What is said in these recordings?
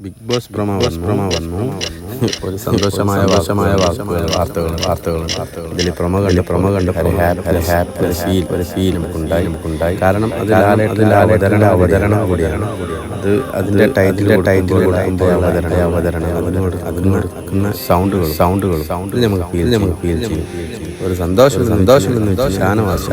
Big boss വന്നു. ഒരു സന്തോഷമായ വർഷമായ വാർത്തകൾ വാർത്തകൾ ഇതിലെ വാർത്തകൾ ഇതിൽ പ്രമ കണ്ട് പ്രമ കണ്ട് ഹാപ്പി ഫീൽ നമുക്കുണ്ടായി നമുക്കുണ്ടായി കാരണം അത് ലാലേട്ടന്റെ അവതരണ അവതരണം കൂടിയാണ് അത് അതിന്റെ ടൈറ്റിലെ ടൈറ്റിൽ കൊടുക്കുമ്പോൾ അവതരണ അവതരണം അതിനോട് അതിന് കൊടുക്കുന്ന സൗണ്ടുകൾ സൗണ്ടുകൾ സൗണ്ടിൽ നമുക്ക് ഫീൽ നമുക്ക് ഫീൽ ചെയ്യും. ഒരു സന്തോഷം സന്തോഷം എന്ന് ഷാനവാസ്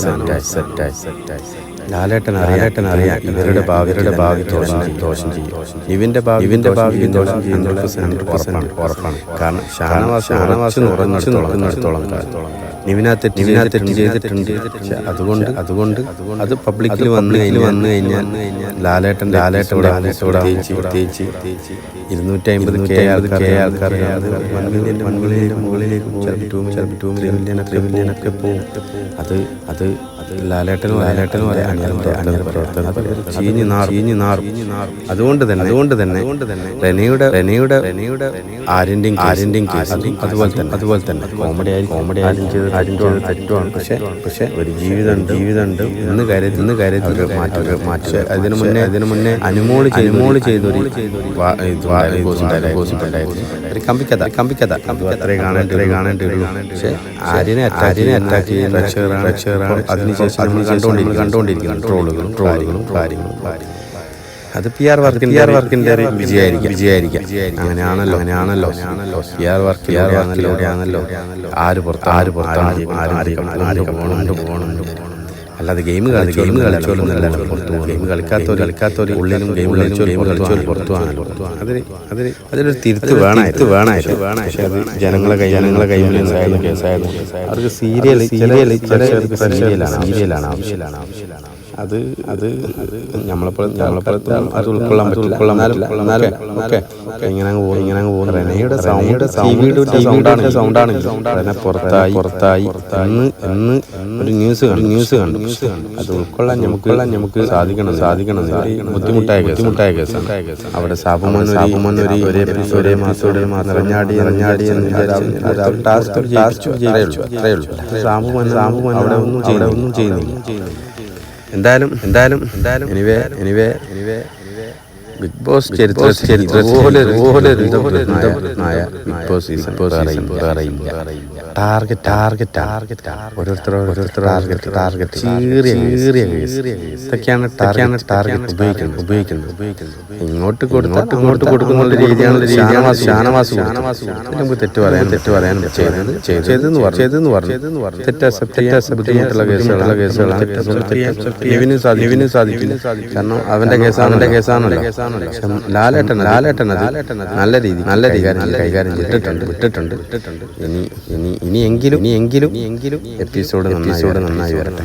സെറ്റായി സെറ്റായി സെറ്റായി ലാലേട്ടൻ അറിയാട്ടൻ അറിയാം. ഇവരുടെ ഭാവിയുടെ ഭാവി ദോഷം ദോഷം ചെയ്യും ഇവന്റെ ഭാവി ഇവന്റെ ഭാവി ദോഷം ചെയ്യുന്നുള്ള ഉറപ്പാണ്. ഉറപ്പാണ്. കാരണം ഷാനവാസ് ഷാനവാസ് ഉറച്ചു കാലത്തോളം നിവിനകത്ത് നിവിനകത്ത് ചെയ്തിട്ടുണ്ട്. അതുകൊണ്ട് അതുകൊണ്ട് അത് പബ്ലിക്കിൽ വന്നു കഴിഞ്ഞ് വന്നു കഴിഞ്ഞാൽ ലാലേട്ടൻ ലാലേട്ടൻ പ്രത്യേകിച്ച് ഇരുന്നൂറ്റി അമ്പത് കെ ആൾക്കാർ കെ ആൾക്കാർ അത് വൺ മില്യൺ വൺ മില്യന്റെ മുകളിലേക്ക് പോകും ചിലപ്പോൾ മില്യനൊക്കെ പോകും അത് അത് അത് ലാലേട്ടനും ലാലേട്ടനും പ്രവർത്തനം ചീഞ്ഞ് നാർ ചീഞ്ഞ് നാറും. അതുകൊണ്ട് തന്നെ അതുകൊണ്ട് തന്നെ അതുകൊണ്ട് തന്നെ റെനയുടെ റെനയുടെ റെനയുടെ ആര്യന്റെയും ആര്യന്റെയും കേസ് അതുപോലെ തന്നെ അതുപോലെ തന്നെ കോമഡി ആയി കോമഡി ആരും ചെയ്ത് തെറ്റുമാണ് പക്ഷേ പക്ഷേ ഒരു ജീവിതം ജീവിതമുണ്ട്. ഇന്ന് കരുതി ഇന്ന് കരുതി മാറ്റി മാറ്റി. അതിനു മുന്നേ അതിനു മുന്നേ അനുമോൾ അനുമോൾ ചെയ്തൊരു. ഒരു കമ്പിക്കഥ. കമ്പിക്കഥ അത് അത്രേ കാണേണ്ടേ കാണേണ്ടിയുള്ളൂ പക്ഷേ ആര്യനെ ആര്യനെ അറ്റാക്ക് ചെയ്യുന്ന അതിനുശേഷം നമ്മൾ കണ്ടുകൊണ്ടിരിക്കുന്നു കണ്ടുകൊണ്ടിരിക്കുന്നത് ട്രോളുകളും ട്രോളുകളും കാര്യങ്ങളും. കാര്യങ്ങളും. അത് P R work P R വർക്കിന്റെ വിജയായിരിക്കും വിജയായിരിക്കാം അങ്ങനെയാണല്ലോ അങ്ങനെയാണല്ലോ. P R work P R വർക്കിലൂടെയാണല്ലോ ആര് പുറത്ത് ആര് പുറത്ത് ആര് ആര് പോകണം പോകണം അല്ലാതെ ഗെയിം കളി ഗെയിം നല്ല പുറത്തു ഗെയിം കളിക്കാത്തവർ കളിക്കാത്തവർ ഉള്ളിലും ഗെയിം കളിച്ചോ ഗെയിം കളിച്ചോ പുറത്തു പോകാനല്ലോ അതിന് അതിന് അതിലൊരു തിരുത്ത് വേണമായിരുന്നു വേണമായിരുന്നു പക്ഷേ അത് ജനങ്ങളെ കൈ ജനങ്ങളെ കൈമിൽ കേസായിരുന്നു അവർക്ക് സീരിയൽ സീരിയൽ സീരിയലാണ് സീരിയലാണ് ആവശ്യമാണ് ആവശ്യമാണ് അത് അത് നമ്മളെപ്പോലെ നമ്മളെപ്പോലത്തെ അത് ഉൾക്കൊള്ളാൻ പറ്റില്ല. ഉൾക്കൊള്ളാൻ പറ്റില്ല. എന്നാലും ഓക്കെ ഇങ്ങനെ അങ്ങ് ഇങ്ങനെ അങ്ങ് പോകുന്നു റെനയുടെ സൗണ്ട് സൗണ്ടാണ് സൗണ്ടാണ് റെന പുറത്തായി പുറത്തായി. എന്ന് എന്ന് ഒരു ന്യൂസ് കണ്ടു. ന്യൂസ് കണ്ടു. അത് ഉൾക്കൊള്ളാൻ നമുക്ക് നമുക്ക് സാധിക്കണം. സാധിക്കണം. ഒരു ബുദ്ധിമുട്ടായ ബുദ്ധിമുട്ടായ കേസാണ്. അവിടെ സാബുമോൻ സാബുമോൻ ഒരു ഒരേ എപ്പിസോഡ് ഒരേ മാസം നിറഞ്ഞാടി നിറഞ്ഞാടി ടാസ്ക് ടാസ്ക് ചെയ്തേ ഉള്ളൂ. അത്രേ ഉള്ളൂ. സാബുമോൻ സാബുമോൻ അവിടെ ഒന്നും അവിടെ ഒന്നും ചെയ്യുന്നില്ല. എന്തായാലും എന്തായാലും എന്തായാലും anyway anyway anyway Bigg Boss ചരിത്ര Bigg Boss season target target target ഓരോരുത്തർ ഓരോരുത്തർ ടാർഗറ്റ് ടാർഗറ്റ് ചീറിയ ചീറിയ ഇതൊക്കെയാണ് ടാർഗറ്റ് ടാർഗറ്റ് ഉപയോഗിക്കുന്നത് ഉപയോഗിക്കുന്നത് ഉപയോഗിക്കുന്നത് ഇങ്ങോട്ട് കൊടുത്തോട്ട് ഇങ്ങോട്ട് കൊടുക്കുന്ന രീതിയാണ് ഷാനവാസ് ഷാനവാസ് ഷാനവാസ് നമുക്ക് തെറ്റ് പറയാൻ തെറ്റ് പറയാൻ ചെയ്തത് ചെയ്തെന്ന് പറഞ്ഞു ചെയ്തെന്ന് പറഞ്ഞു ചെയ്തെന്ന് പറഞ്ഞു തെറ്റ് അക്സെപ്റ്റ് ചെയ്യാൻ ബുദ്ധിമുട്ടുള്ള കേസുകളുള്ള കേസുകളാണ് സാധിക്കും കാരണം അവന്റെ കേസാണ് അവന്റെ കേസാണല്ലോ പക്ഷെ ലാലേട്ടൻ ലാലേട്ടൻ നല്ല രീതി നല്ല രീതി കൈകാര്യം ചെയ്തിട്ടുണ്ട്. വിട്ടിട്ടുണ്ട് വിട്ടിട്ടുണ്ട്. ഇനി ഇനി ഇനിയെങ്കിലും ഇനിയെങ്കിലും എപ്പിസോഡ് എപ്പിസോഡ് നന്നായി വരട്ടെ.